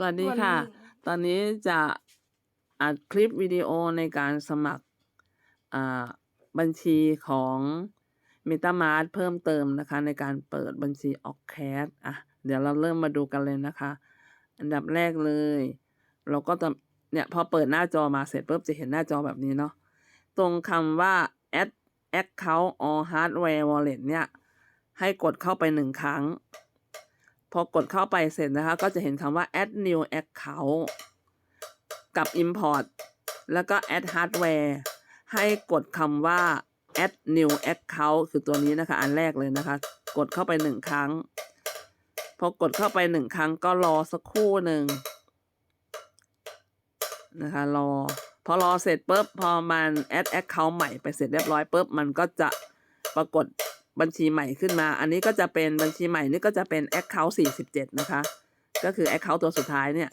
สวัสดีค่ะวันนี้ตอนนี้จะอัดคลิปวิดีโอในการสมัครอ่าบัญชีของ MetaMask เพิ่มเติมนะคะ ในการเปิดบัญชี o c a s อะ เดี๋ยวเราเริ่มมาดูกันเลยนะคะ อันดับแรกเลย เราก็จะเนี่ยพอเปิดหน้าจอมาเสร็จปุ๊บจะเห็นหน้าจอแบบนี้เนาะ ตรงคำว่า add account or hardware wallet เนี่ย ให้กดเข้าไปหนึ่งครั้ง พอกดเข้าไปเสร็จนะคะ ก็จะเห็นคำว่า add new account กับ import แล้วก็ add hardware ให้กดคำว่า add new account คือตัวนี้นะคะ อันแรกเลยนะคะ กดเข้าไปหนึ่งครั้ง พอกดเข้าไปหนึ่งครั้งก็รอสักครู่หนึ่งนะคะ รอ พอรอเสร็จปุ๊บ พอมัน add account ใหม่ไปเสร็จเรียบร้อยปุ๊บ มันก็จะปรากฏ บัญชีใหม่ขึ้นมา อันนี้ก็จะเป็นบัญชีใหม่นี่ก็จะเป็น account 47 นะคะ ก็คือ account ตัวสุดท้ายเนี่ย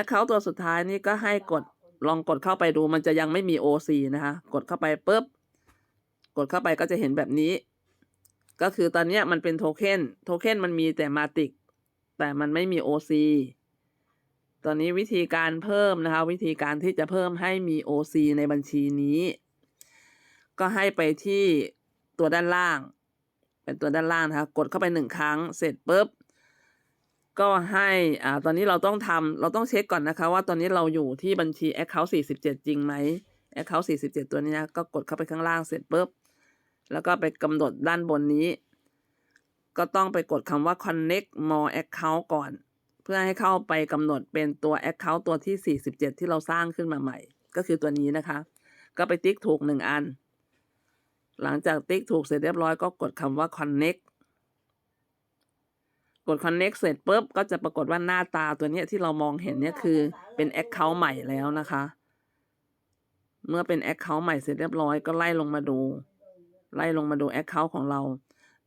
account ตัวสุดท้ายนี่ก็ให้กดลองกดเข้าไปดูมันจะยังไม่มี OC นะคะ กดเข้าไปปุ๊บ กดเข้าไปก็จะเห็นแบบนี้ ก็คือตอนนี้มันเป็นโทเค็นโทเค็นมันมีแต่มาติกแต่มันไม่มี OC ตอนนี้วิธีการเพิ่มนะคะ วิธีการที่จะเพิ่มให้มี OC ในบัญชีนี้ ก็ให้ไปที่ ตัวด้านล่าง เป็นตัวด้านล่างนะคะกดเข้าไปหนึ่งครั้งเสร็จปุ๊บก็ให้อ่าตอนนี้เราต้องทำเราต้องเช็คก่อนนะคะ ว่าตอนนี้เราอยู่ที่บัญชี Account 47 จริงไหม Account 47 ตัวนี้นะก็กดเข้าไปข้างล่างเสร็จปุ๊บแล้วก็ไปกำหนดด้านบนนี้ ก็ต้องไปกดคำว่า connect more account ก่อน เพื่อให้เข้าไปกำหนดเป็นตัว account ตัวที่ 47 ที่เราสร้างขึ้นมาใหม่ ก็คือตัวนี้นะคะ ก็ไปติ๊กถูกหนึ่งอัน หลังจากติ๊กถูกเสร็จเรียบร้อยก็กดคำว่า connect กด connect เสร็จปุ๊บ ก็จะปรากฏว่าหน้าตาตัวเนี้ยที่เรามองเห็นเนี่ยคือเป็น account ใหม่แล้วนะคะ เมื่อเป็น account ใหม่เสร็จเรียบร้อยก็ไล่ลงมาดู ไล่ลงมาดู account ของเรา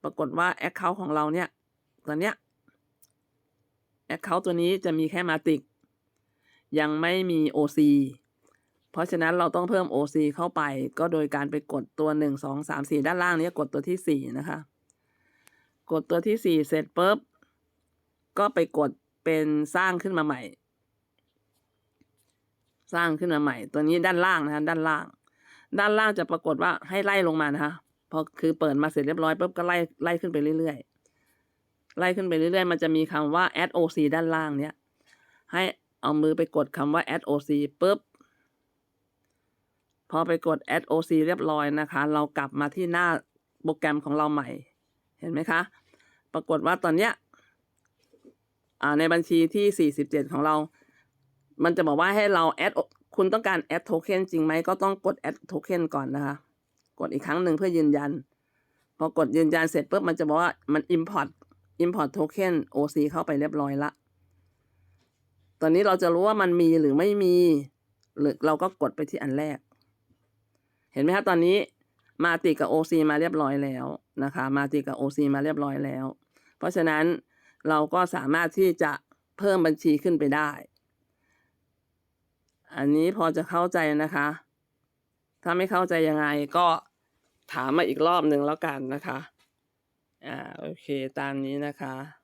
ปรากฏว่า account ของเราเนี่ยตอนเนี้ย account ตัวนี้จะมีแค่มาติกยังไม่มี OC เพราะฉะนั้นเราต้องเพิ่ม OC เข้าไป ก็โดยการไปกดตัวหนึ่งสองสามสี่ด้านล่างนี้กดตัวที่สี่นะคะ กดตัวที่สี่เสร็จปุ๊บ ก็ไปกดเป็นสร้างขึ้นมาใหม่ สร้างขึ้นมาใหม่ ตัวนี้ด้านล่างนะคะด้านล่าง ด้านล่างจะปรากฏว่าให้ไล่ลงมานะคะพอคือเปิดมาเสร็จเรียบร้อยปุ๊บก็ไล่ไล่ขึ้นไปเรื่อยๆ ไล่ขึ้นไปเรื่อยๆ มันจะมีคำว่า add OC ด้านล่างเนี้ยให้เอามือไปกดคำว่า add OC ปุ๊บ พอไปกด add OC เรียบร้อยนะคะ เรากลับมาที่หน้าโปรแกรมของเราใหม่ เห็นไหมคะ ปรากฏว่าตอนเนี้ยในบัญชีที่ 47 ของเรา มันจะบอกว่าให้เรา add คุณต้องการ add token จริงไหมก็ต้องกด add token ก่อนนะคะ กดอีกครั้งหนึ่งเพื่อยืนยัน พอกดยืนยันเสร็จปุ๊บมันจะบอกว่ามัน import import token OC เข้าไปเรียบร้อยละ ตอนนี้เราจะรู้ว่ามันมีหรือไม่มี หรือเราก็กดไปที่อันแรก เห็นไหมคะตอนนี้มาติดกับ OC มาเรียบร้อยแล้วนะคะ มาติดกับ OC มาเรียบร้อยแล้ว เพราะฉะนั้นเราก็สามารถที่จะเพิ่มบัญชีขึ้นไปได้ อันนี้พอจะเข้าใจนะคะ ถ้าไม่เข้าใจยังไงก็ถามมาอีกรอบหนึ่งแล้วกันนะคะ อ่าโอเคตามนี้นะคะ